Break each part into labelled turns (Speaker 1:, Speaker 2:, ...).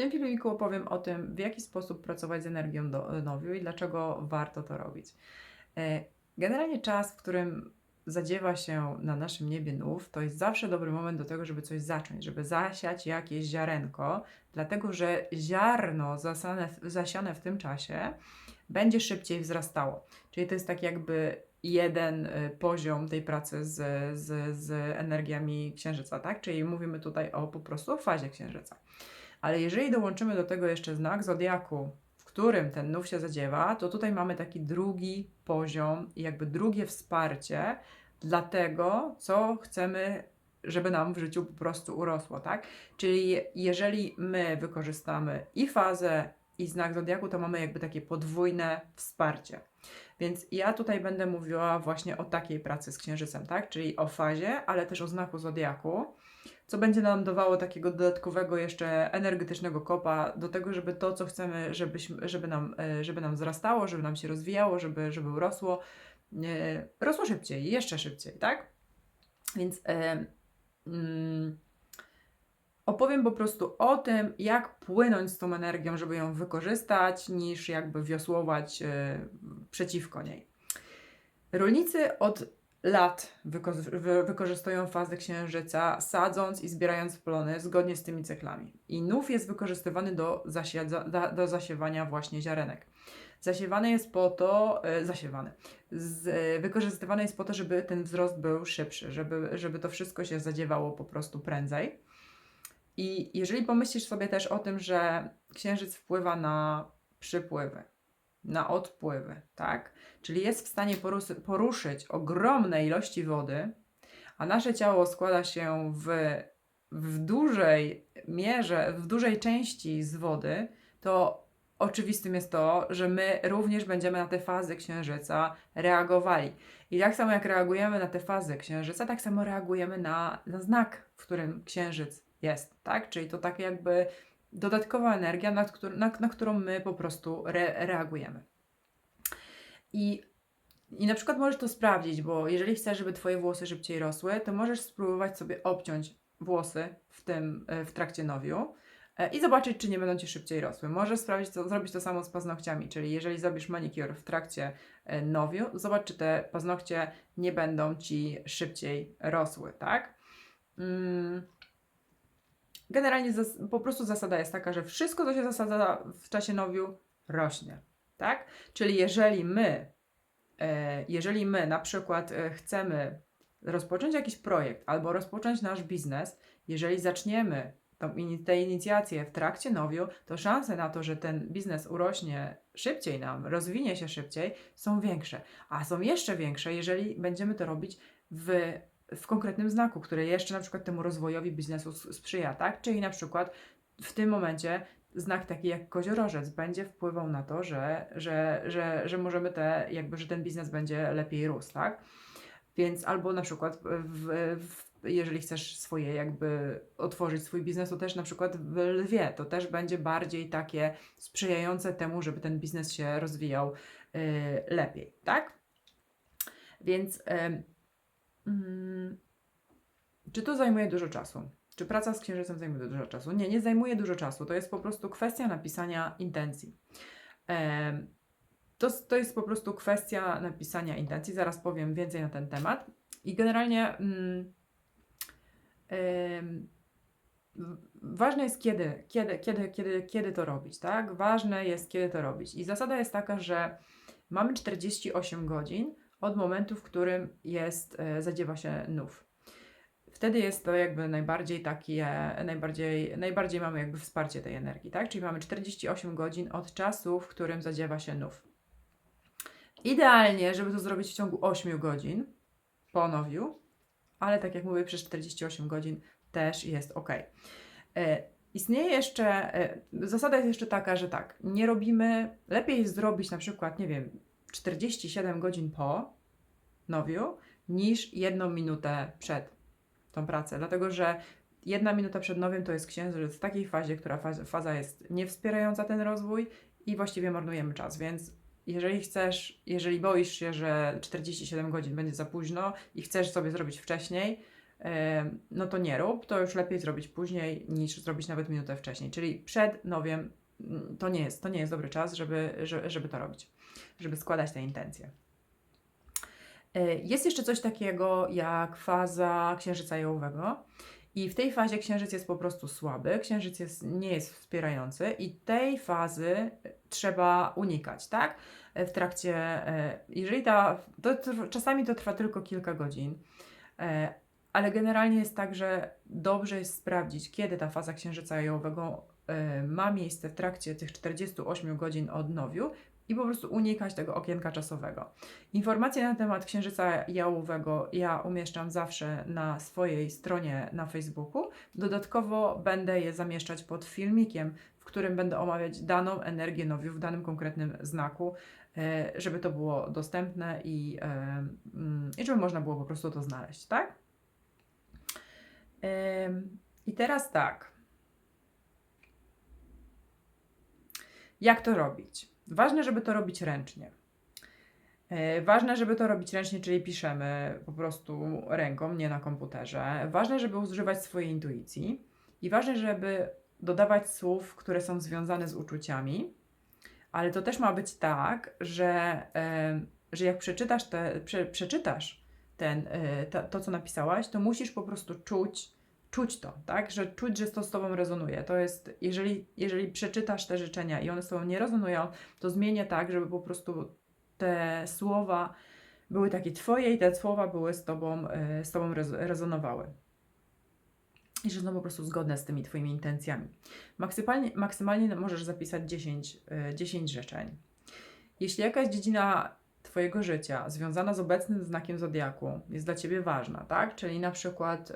Speaker 1: tym filmiku opowiem o tym, w jaki sposób pracować z energią do, nowiu i dlaczego warto to robić. E, Generalnie czas, w którym zadziewa się na naszym niebie nów, to jest zawsze dobry moment do tego, żeby coś zacząć, żeby zasiać jakieś ziarenko, dlatego że ziarno zasane, zasiane w tym czasie będzie szybciej wzrastało. Czyli to jest tak jakby jeden y, poziom tej pracy z, z, z energiami księżyca, tak? Czyli mówimy tutaj o po prostu o fazie księżyca. Ale jeżeli dołączymy do tego jeszcze znak zodiaku, w którym ten nów się zadziewa, to tutaj mamy taki drugi poziom i jakby drugie wsparcie dla tego, co chcemy, żeby nam w życiu po prostu urosło, tak? Czyli jeżeli my wykorzystamy i fazę, i znak zodiaku, to mamy jakby takie podwójne wsparcie. Więc ja tutaj będę mówiła właśnie o takiej pracy z księżycem, tak? Czyli o fazie, ale też o znaku zodiaku, co będzie nam dawało takiego dodatkowego jeszcze energetycznego kopa do tego, żeby to, co chcemy, żebyśmy, żeby, nam, e, żeby nam wzrastało, żeby nam się rozwijało, żeby, żeby urosło, e, rosło szybciej, jeszcze szybciej, tak? Więc e, mm, opowiem po prostu o tym, jak płynąć z tą energią, żeby ją wykorzystać, niż jakby wiosłować przeciwko niej. Rolnicy od lat wyko wy wykorzystują fazę księżyca, sadząc i zbierając plony zgodnie z tymi cyklami. I nów jest wykorzystywany do, zasiedza- do zasiewania właśnie ziarenek. Zasiewany jest po to, e, zasiewany, z, e, wykorzystywany jest po to, żeby ten wzrost był szybszy, żeby, żeby to wszystko się zadziewało po prostu prędzej. I jeżeli pomyślisz sobie też o tym, że księżyc wpływa na przypływy, na odpływy, tak? Czyli jest w stanie poruszyć ogromne ilości wody, a nasze ciało składa się w, w dużej mierze, w dużej części z wody, to oczywistym jest to, że my również będziemy na te fazy księżyca reagowali. I tak samo jak reagujemy na te fazy księżyca, tak samo reagujemy na, na znak, w którym księżyc jest, tak? Czyli to tak jakby dodatkowa energia, na, któr- na, na którą my po prostu re- reagujemy. I, I na przykład możesz to sprawdzić, bo jeżeli chcesz, żeby Twoje włosy szybciej rosły, to możesz spróbować sobie obciąć włosy w tym, e, w trakcie nowiu e, i zobaczyć, czy nie będą Ci szybciej rosły. Możesz sprawdzić to, zrobić to samo z paznokciami, czyli jeżeli zrobisz manicure w trakcie e, nowiu, zobacz, czy te paznokcie nie będą Ci szybciej rosły, tak? Mm. Generalnie po prostu zasada jest taka, że wszystko, co się zasadza w czasie nowiu, rośnie, tak? Czyli jeżeli my, e, jeżeli my na przykład e, chcemy rozpocząć jakiś projekt albo rozpocząć nasz biznes, jeżeli zaczniemy tą, ini- tę inicjację w trakcie nowiu, to szanse na to, że ten biznes urośnie szybciej nam, rozwinie się szybciej, są większe. A są jeszcze większe, jeżeli będziemy to robić w w konkretnym znaku, który jeszcze na przykład temu rozwojowi biznesu sprzyja, tak? Czyli na przykład w tym momencie znak taki jak koziorożec będzie wpływał na to, że, że, że, że możemy te, jakby, że ten biznes będzie lepiej rósł, tak? Więc albo na przykład w, w, jeżeli chcesz swoje jakby otworzyć swój biznes, to też na przykład w lwie, to też będzie bardziej takie sprzyjające temu, żeby ten biznes się rozwijał y, lepiej, tak? Więc em, Mm, Czy to zajmuje dużo czasu? Czy praca z księżycem zajmuje dużo czasu? Nie, nie zajmuje dużo czasu. To jest po prostu kwestia napisania intencji. To, to jest po prostu kwestia napisania intencji. Zaraz powiem więcej na ten temat. I generalnie mm, ważne jest kiedy, kiedy, kiedy, kiedy, kiedy to robić, tak? Ważne jest kiedy to robić. I zasada jest taka, że mamy 48 godzin od momentu, w którym jest, e, zadziewa się nów. Wtedy jest to jakby najbardziej takie, najbardziej, najbardziej mamy jakby wsparcie tej energii, tak? Czyli mamy 48 godzin od czasu, w którym zadziewa się nów. Idealnie, żeby to zrobić w ciągu 8 godzin po nowiu, ale tak jak mówię, przez 48 godzin też jest ok. E, istnieje jeszcze, e, zasada jest jeszcze taka, że tak, nie robimy, lepiej zrobić na przykład, nie wiem, 47 godzin po nowiu, niż jedną minutę przed tą pracę. Dlatego, że jedna minuta przed nowiem to jest księżyc w takiej fazie, która faza, faza jest niewspierająca ten rozwój i właściwie marnujemy czas, więc jeżeli chcesz, jeżeli boisz się, że 47 godzin będzie za późno i chcesz sobie zrobić wcześniej, no to nie rób, to już lepiej zrobić później niż zrobić nawet minutę wcześniej. Czyli przed nowiem mm, to nie jest, to nie jest dobry czas, żeby, że- żeby to robić, żeby składać te intencje. E, Jest jeszcze coś takiego jak faza księżyca jałowego. I w tej fazie księżyc jest po prostu słaby, księżyc jest, nie jest wspierający i tej fazy trzeba unikać, tak? E, W trakcie, e, jeżeli ta, to, trw- czasami to trwa tylko kilka godzin, e, ale generalnie jest tak, że dobrze jest sprawdzić, kiedy ta faza księżyca jałowego e, ma miejsce w trakcie tych 48 godzin od nowiu i po prostu unikać tego okienka czasowego. Informacje na temat księżyca jałowego ja umieszczam zawsze na swojej stronie na Facebooku. Dodatkowo będę je zamieszczać pod filmikiem, w którym będę omawiać daną energię nowiu w danym konkretnym znaku, e, żeby to było dostępne i, e, mm, i żeby można było po prostu to znaleźć, tak? I teraz tak. Jak to robić? Ważne, żeby to robić ręcznie. E, Ważne, żeby to robić ręcznie, czyli piszemy po prostu ręką, nie na komputerze. Ważne, żeby używać swojej intuicji i ważne, żeby dodawać słów, które są związane z uczuciami, ale to też ma być tak, że, e, że jak przeczytasz, te, prze, przeczytasz ten, e, to, co napisałaś, to musisz po prostu czuć, czuć to, tak? Że czuć, że to z Tobą rezonuje. To jest, jeżeli, jeżeli przeczytasz te życzenia i one z Tobą nie rezonują, to zmienię tak, żeby po prostu te słowa były takie Twoje i te słowa były z Tobą, e, z tobą rez- rezonowały. I że są po prostu zgodne z tymi Twoimi intencjami. Maksymalnie, maksymalnie możesz zapisać 10, e, 10 życzeń. Jeśli jakaś dziedzina Twojego życia związana z obecnym znakiem zodiaku jest dla Ciebie ważna, tak? Czyli na przykład,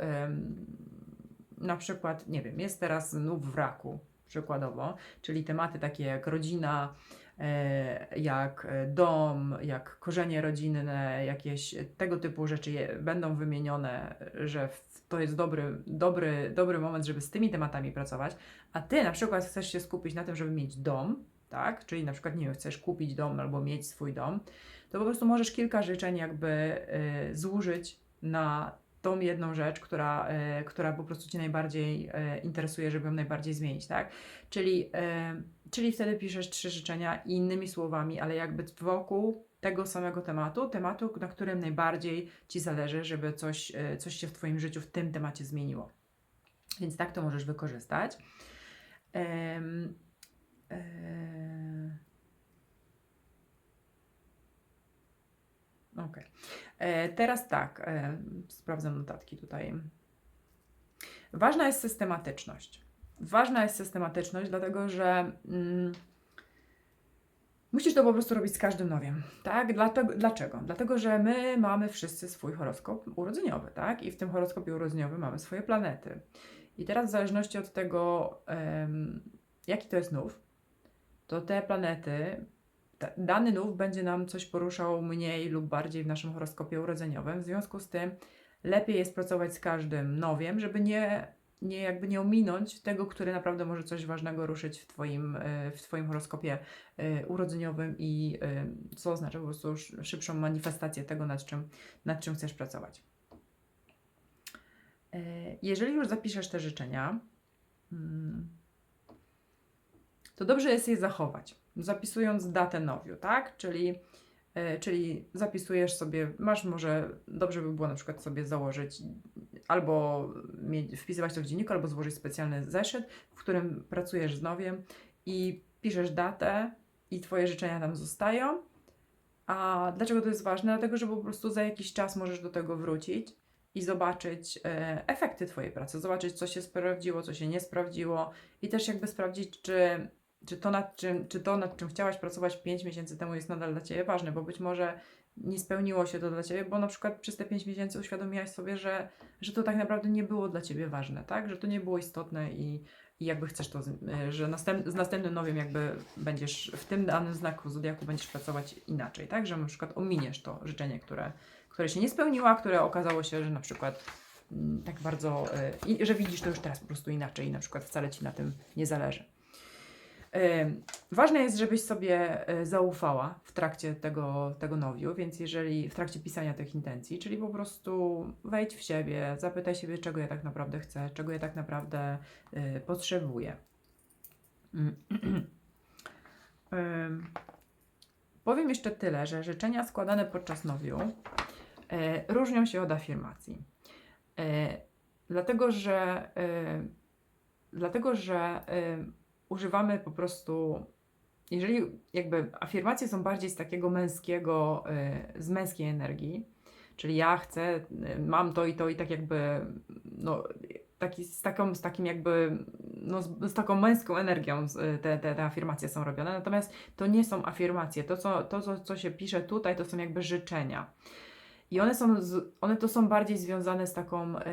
Speaker 1: na przykład, nie wiem, jest teraz znów w raku, przykładowo, czyli tematy takie jak rodzina, e, jak dom, jak korzenie rodzinne, jakieś tego typu rzeczy będą wymienione, że to jest dobry, dobry, dobry moment, żeby z tymi tematami pracować, a Ty na przykład chcesz się skupić na tym, żeby mieć dom, tak? Czyli na przykład, nie wiem, chcesz kupić dom albo mieć swój dom, to po prostu możesz kilka życzeń jakby y, złożyć na tą jedną rzecz, która, y, która po prostu Cię najbardziej y, interesuje, żeby ją najbardziej zmienić, tak? Czyli, y, czyli wtedy piszesz trzy życzenia innymi słowami, ale jakby wokół tego samego tematu, tematu, na którym najbardziej Ci zależy, żeby coś, coś się w Twoim życiu w tym temacie zmieniło. Więc tak to możesz wykorzystać. E, Okej. E, Teraz tak, e, sprawdzam notatki tutaj. Ważna jest systematyczność. Ważna jest systematyczność, dlatego że mm, musisz to po prostu robić z każdym nowiem, tak? Dlatego, dlaczego? Dlatego, że my mamy wszyscy swój horoskop urodzeniowy, tak? I w tym horoskopie urodzeniowym mamy swoje planety. I teraz w zależności od tego, jaki to jest nów, to te planety, dany nów będzie nam coś poruszał mniej lub bardziej w naszym horoskopie urodzeniowym. W związku z tym lepiej jest pracować z każdym nowiem, żeby nie, nie jakby nie ominąć tego, który naprawdę może coś ważnego ruszyć w Twoim, e, w twoim horoskopie e, urodzeniowym i e, co oznacza po prostu sz- szybszą manifestację tego, nad czym, nad czym chcesz pracować. Jeżeli już zapiszesz te życzenia, mm, to dobrze jest je zachować, zapisując datę nowiu, tak? Czyli, e, czyli zapisujesz sobie, masz może, dobrze by było na przykład sobie założyć albo mieć, wpisywać to w dzienniku, albo złożyć specjalny zeszyt, w którym pracujesz z nowiem i piszesz datę i Twoje życzenia tam zostają. A dlaczego to jest ważne? Dlatego, że po prostu za jakiś czas możesz do tego wrócić i zobaczyć e, efekty Twojej pracy, zobaczyć, co się sprawdziło, co się nie sprawdziło i też jakby sprawdzić, czy, czy, to, nad czym, czy to, nad czym chciałaś pracować 5 miesięcy temu jest nadal dla Ciebie ważne, bo być może nie spełniło się to dla Ciebie, bo na przykład przez te 5 miesięcy uświadomiłaś sobie, że, że to tak naprawdę nie było dla Ciebie ważne, tak? Że to nie było istotne i, i jakby chcesz to, e, że następ, z następnym nowiem jakby będziesz w tym danym znaku zodiaku będziesz pracować inaczej, tak? Że na przykład ominiesz to życzenie, które, które się nie spełniło, które okazało się, że na przykład mm, tak bardzo, i, że widzisz to już teraz po prostu inaczej i na przykład wcale Ci na tym nie zależy. Ważne jest, żebyś sobie e, zaufała w trakcie tego, tego nowiu, więc jeżeli w trakcie pisania tych intencji, czyli po prostu wejdź w siebie, zapytaj siebie, czego ja tak naprawdę chcę, czego ja tak naprawdę y, potrzebuję. Mm. Powiem jeszcze tyle, że życzenia składane podczas nowiu e, różnią się od afirmacji. E, dlatego, że, e, dlatego, że e, używamy po prostu, jeżeli jakby afirmacje są bardziej z takiego męskiego, e, z męskiej energii, czyli ja chcę, e, mam to i to i tak jakby, no, taki, z, taką, z takim jakby, no, z, z taką męską energią e, te, te, te afirmacje są robione, natomiast to nie są afirmacje, to, co, to co, co się pisze tutaj, to są jakby życzenia. I one są, z, one to są bardziej związane z taką, e,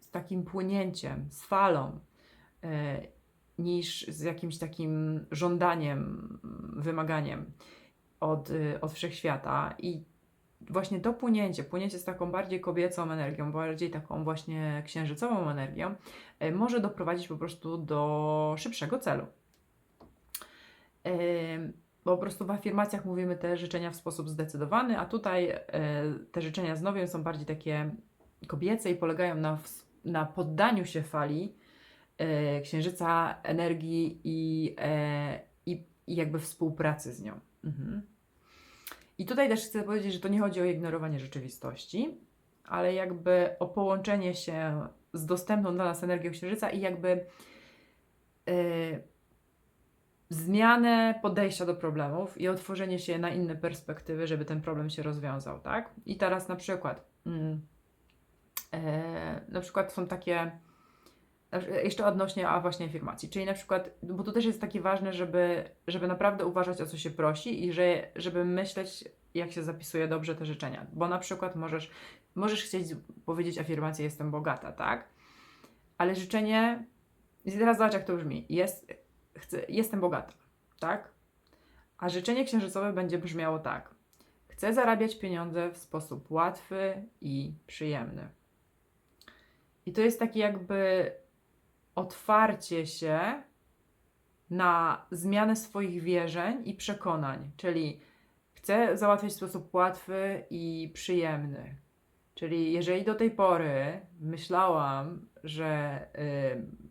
Speaker 1: z takim płynięciem, z falą, e, niż z jakimś takim żądaniem, wymaganiem od, e, od wszechświata. I właśnie to płynięcie, płynięcie z taką bardziej kobiecą energią, bardziej taką właśnie księżycową energią, e, może doprowadzić po prostu do szybszego celu. Ym, bo po prostu w afirmacjach mówimy te życzenia w sposób zdecydowany, a tutaj te życzenia z nowiem są bardziej takie kobiece i polegają na, na poddaniu się fali księżyca, energii i, e, i, i jakby współpracy z nią. Mhm. I tutaj też chcę powiedzieć, że to nie chodzi o ignorowanie rzeczywistości, ale jakby o połączenie się z dostępną dla nas energią księżyca i jakby e, zmianę podejścia do problemów i otworzenie się na inne perspektywy, żeby ten problem się rozwiązał, tak? I teraz na przykład, mm, e, na przykład są takie, jeszcze odnośnie, a właśnie afirmacji, czyli na przykład, bo to też jest takie ważne, żeby, żeby naprawdę uważać, o co się prosi i że, żeby myśleć, jak się zapisuje dobrze te życzenia, bo na przykład możesz, możesz chcieć powiedzieć afirmację, jestem bogata, tak? Ale życzenie, i teraz zobacz, jak to brzmi, jest, chcę, jestem bogata, tak? A życzenie księżycowe będzie brzmiało tak. Chcę zarabiać pieniądze w sposób łatwy i przyjemny. I to jest takie jakby otwarcie się na zmianę swoich wierzeń i przekonań, czyli chcę załatwiać w sposób łatwy i przyjemny. Czyli jeżeli do tej pory myślałam, że,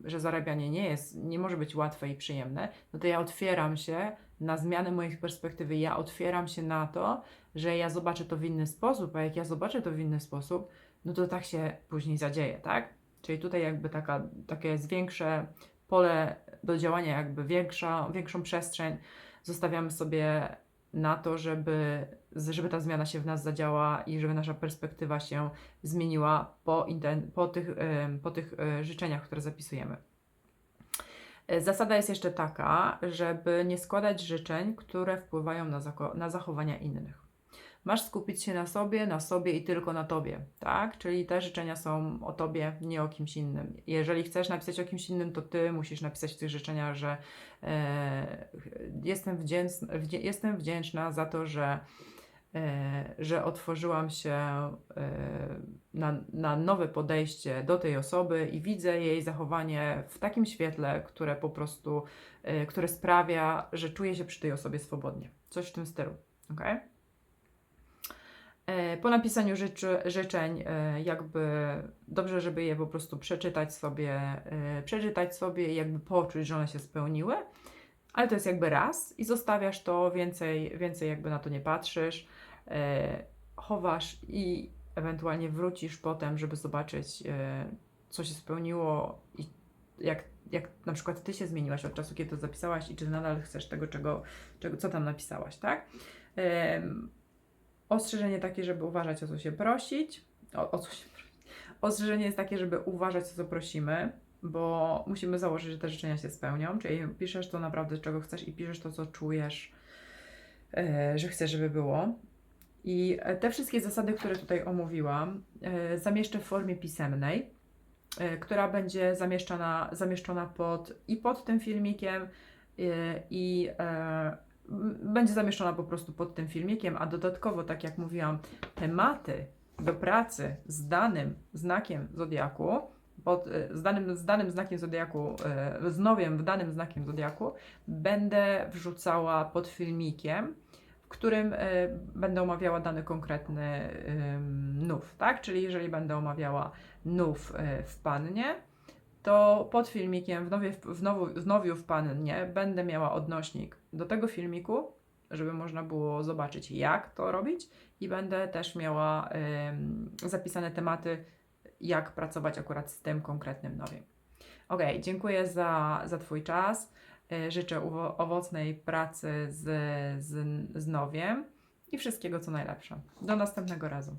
Speaker 1: y, że zarabianie nie jest, nie może być łatwe i przyjemne, no to ja otwieram się na zmianę mojej perspektywy. Ja otwieram się na to, że ja zobaczę to w inny sposób, a jak ja zobaczę to w inny sposób, no to tak się później zadzieje, tak? Czyli tutaj jakby taka, takie jest większe pole do działania, jakby większa, większą przestrzeń zostawiamy sobie na to, żeby, żeby ta zmiana się w nas zadziała i żeby nasza perspektywa się zmieniła po, po, tych, po tych e, życzeniach, które zapisujemy. E, Zasada jest jeszcze taka, żeby nie składać życzeń, które wpływają na, na zachowania innych. Masz skupić się na sobie, na sobie i tylko na tobie, tak? Czyli te życzenia są o tobie, nie o kimś innym. Jeżeli chcesz napisać o kimś innym, to ty musisz napisać tych życzeniach, że e, jestem, wdzięczna, jestem wdzięczna za to, że, e, że otworzyłam się e, na, na nowe podejście do tej osoby i widzę jej zachowanie w takim świetle, które po prostu, e, które sprawia, że czuję się przy tej osobie swobodnie. Coś w tym stylu, ok? E, Po napisaniu życzy, życzeń, e, jakby dobrze, żeby je po prostu przeczytać sobie, e, przeczytać sobie i jakby poczuć, że one się spełniły, ale to jest jakby raz i zostawiasz to, więcej, więcej jakby na to nie patrzysz, chowasz i ewentualnie wrócisz potem, żeby zobaczyć, co się spełniło i jak, jak na przykład ty się zmieniłaś od czasu, kiedy to zapisałaś i czy nadal chcesz tego, czego, czego co tam napisałaś, tak? Ostrzeżenie takie, żeby uważać o co się prosić. O, o co się prosić. Ostrzeżenie jest takie, żeby uważać o co prosimy, bo musimy założyć, że te życzenia się spełnią. Czyli piszesz to naprawdę, czego chcesz i piszesz to, co czujesz, e, że chcesz, żeby było. I e, te wszystkie zasady, które tutaj omówiłam, e, zamieszczę w formie pisemnej, która będzie zamieszczona, zamieszczona pod, i pod tym filmikiem, i m, będzie zamieszczona po prostu pod tym filmikiem, a dodatkowo, tak jak mówiłam, tematy do pracy z danym znakiem zodiaku pod, y, z, danym, z danym znakiem zodiaku, y, z w danym znakiem zodiaku, będę wrzucała pod filmikiem, w którym y, będę omawiała dany konkretny nów, tak? Czyli jeżeli będę omawiała nów w pannie, to pod filmikiem w, nowie, w, nowu, w nowiu w pannie będę miała odnośnik do tego filmiku, żeby można było zobaczyć, jak to robić, i będę też miała ym, zapisane tematy, jak pracować akurat z tym konkretnym nowiem. Ok, dziękuję za, za Twój czas. Y, Życzę owocnej pracy z, z, z nowiem i wszystkiego co najlepsze. Do następnego razu.